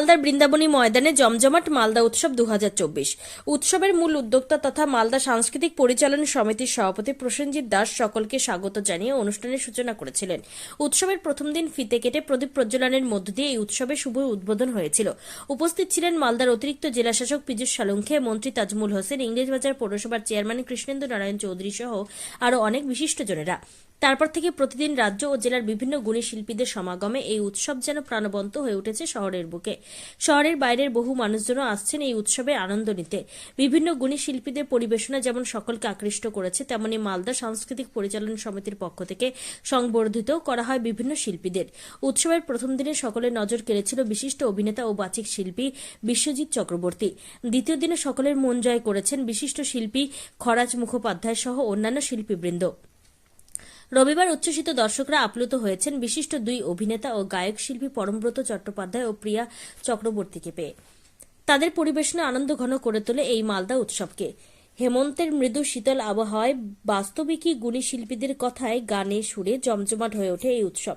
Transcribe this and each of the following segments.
মালদার বৃন্দাবনী ময়দানে জমজমাট মালদা উৎসব দুহাজার চব্বিশ। উৎসবের মূল উদ্যোক্তা তথা মালদা সাংস্কৃতিক পরিচালন সমিতির সভাপতি প্রসেনজিৎ দাস সকলকে স্বাগত জানিয়ে অনুষ্ঠানের সূচনা করেছিলেন। উৎসবের প্রথম দিন ফিতে কেটে প্রদীপ প্রজ্বলনের মধ্য দিয়ে এই উৎসবে শুভ উদ্বোধন হয়েছিল। উপস্থিত ছিলেন মালদার অতিরিক্ত জেলাশাসক পীযূষ সালুঙ্খে, মন্ত্রী তাজমুল হোসেন, ইংরেজবাজার পৌরসভার চেয়ারম্যান কৃষ্ণেন্দু নারায়ণ চৌধুরী সহ আরও অনেক বিশিষ্টজনেরা। তারপর থেকে প্রতিদিন রাজ্য ও জেলার বিভিন্ন গুণী শিল্পীদের সমাগমে এই উৎসব যেন প্রাণবন্ত হয়ে উঠেছে শহরের বুকে। শহরের বাইরের বহু মানুষজনও আসছেন এই উৎসবে আনন্দ নিতে। বিভিন্ন গুণী শিল্পীদের পরিবেশনা যেমন সকলকে আকৃষ্ট করেছে, তেমনি মালদা সাংস্কৃতিক পরিচালন সমিতির পক্ষ থেকে সংবর্ধিত করা হয় বিভিন্ন শিল্পীদের। উৎসবের প্রথম দিনে সকলের নজর কেড়েছিল বিশিষ্ট অভিনেতা ও বাচিক শিল্পী বিশ্বজিৎ চক্রবর্তী। দ্বিতীয় দিনে সকলের মন জয় করেছেন বিশিষ্ট শিল্পী খরাজ মুখোপাধ্যায় সহ অন্যান্য শিল্পীবৃন্দ। রবিবার উচ্ছ্বসিত দর্শকরা আপ্লুত হয়েছেন বিশিষ্ট দুই অভিনেতা ও গায়ক শিল্পী পরমব্রত চট্টোপাধ্যায় ও প্রিয়া চক্রবর্তীকে পেয়ে। তাদের পরিবেশনা আনন্দ ঘন করে তোলে এই মালদা উৎসবকে। হেমন্তের মৃদু শীতল আবহাওয়ায় বাস্তবিকই গুণী শিল্পীদের কথায় গানে সুরে জমজমাট হয়ে ওঠে এই উৎসব।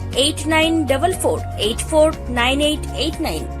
8944 849889